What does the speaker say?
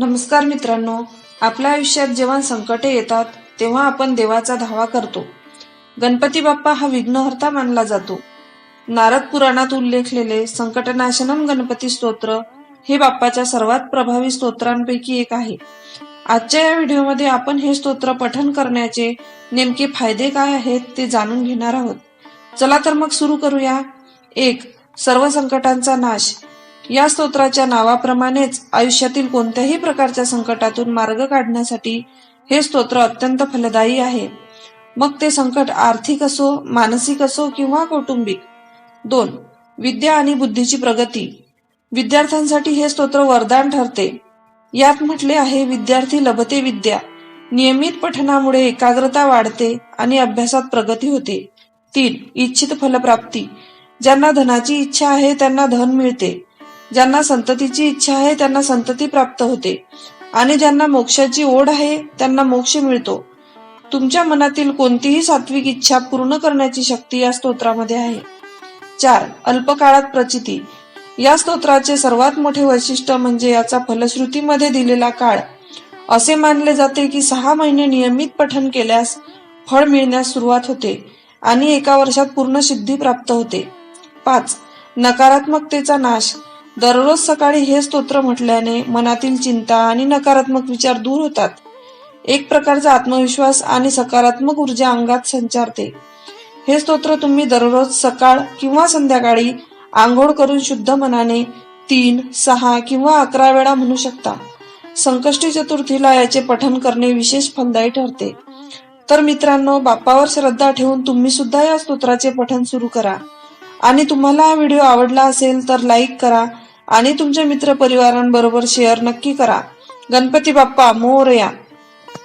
नमस्कार मित्रांनो आपल्या आयुष्यात जेव्हा संकटे येतात तेव्हा आपण देवाचा धावा करतो. गणपती बाप्पा हा विघ्नहर्ता मानला जातो. नारद पुराणात उल्लेखलेले संकटनाशनम गणपती स्तोत्र हे बाप्पाच्या सर्वात प्रभावी स्तोत्रांपैकी एक आहे. आजच्या या व्हिडिओमध्ये आपण हे स्तोत्र पठन करण्याचे नेमके फायदे काय आहेत ते जाणून घेणार आहोत. चला तर मग सुरू करूया. एक सर्व संकटांचा नाश. या स्तोत्राच्या नावाप्रमाणेच आयुष्यातील कोणत्याही प्रकारच्या संकटातून मार्ग काढण्यासाठी हे स्तोत्र अत्यंत फलदायी आहे. मग ते संकट आर्थिक असो मानसिक असो किंवा कौटुंबिक. दोन विद्या आणि बुद्धीची प्रगती. विद्यार्थ्यांसाठी हे स्तोत्र वरदान ठरते. यात म्हटले आहे विद्यार्थी लभते विद्या. नियमित पठनामुळे एकाग्रता वाढते आणि अभ्यासात प्रगती होते. तीन इच्छित फलप्राप्ती. ज्यांना धनाची इच्छा आहे त्यांना धन मिळते. ज्यांना संततीची इच्छा आहे त्यांना संतती प्राप्त होते. आणि ज्यांना मोक्षाची ओढ आहे त्यांना मोक्ष मिळतो. तुमच्या मनातील कोणतीही सात्विक इच्छा पूर्ण करण्याची शक्ती या स्तोत्रामध्ये आहे. चार अल्पकाळात प्रचिती. या स्तोत्राचे सर्वात मोठे वैशिष्ट्य म्हणजे याचा फलश्रुतीमध्ये दिलेला काळ. असे मानले जाते की सहा महिने नियमित पठन केल्यास फळ मिळण्यास सुरुवात होते आणि एका वर्षात पूर्ण सिद्धी प्राप्त होते. पाच नकारात्मकतेचा नाश. दररोज सकाळी हे स्तोत्र म्हटल्याने मनातील चिंता आणि नकारात्मक विचार दूर होतात. एक प्रकारचा आत्मविश्वास आणि सकारात्मक ऊर्जा अंगात संचारते. हे स्तोत्र तुम्ही दररोज सकाळ किंवा संध्याकाळी आंघोळ करून शुद्ध मनाने तीन सहा किंवा अकरा वेळा म्हणू शकता. संकष्टी चतुर्थीला याचे पठन करणे विशेष फलदायी ठरते. तर मित्रांनो बाप्पावर श्रद्धा ठेवून तुम्ही सुद्धा या स्तोत्राचे पठन सुरू करा. आणि तुम्हाला हा व्हिडिओ आवडला असेल तर लाईक करा आणि तुमच्या मित्र परिवारांबरोबर शेअर नक्की करा. गणपती बाप्पा मोरया.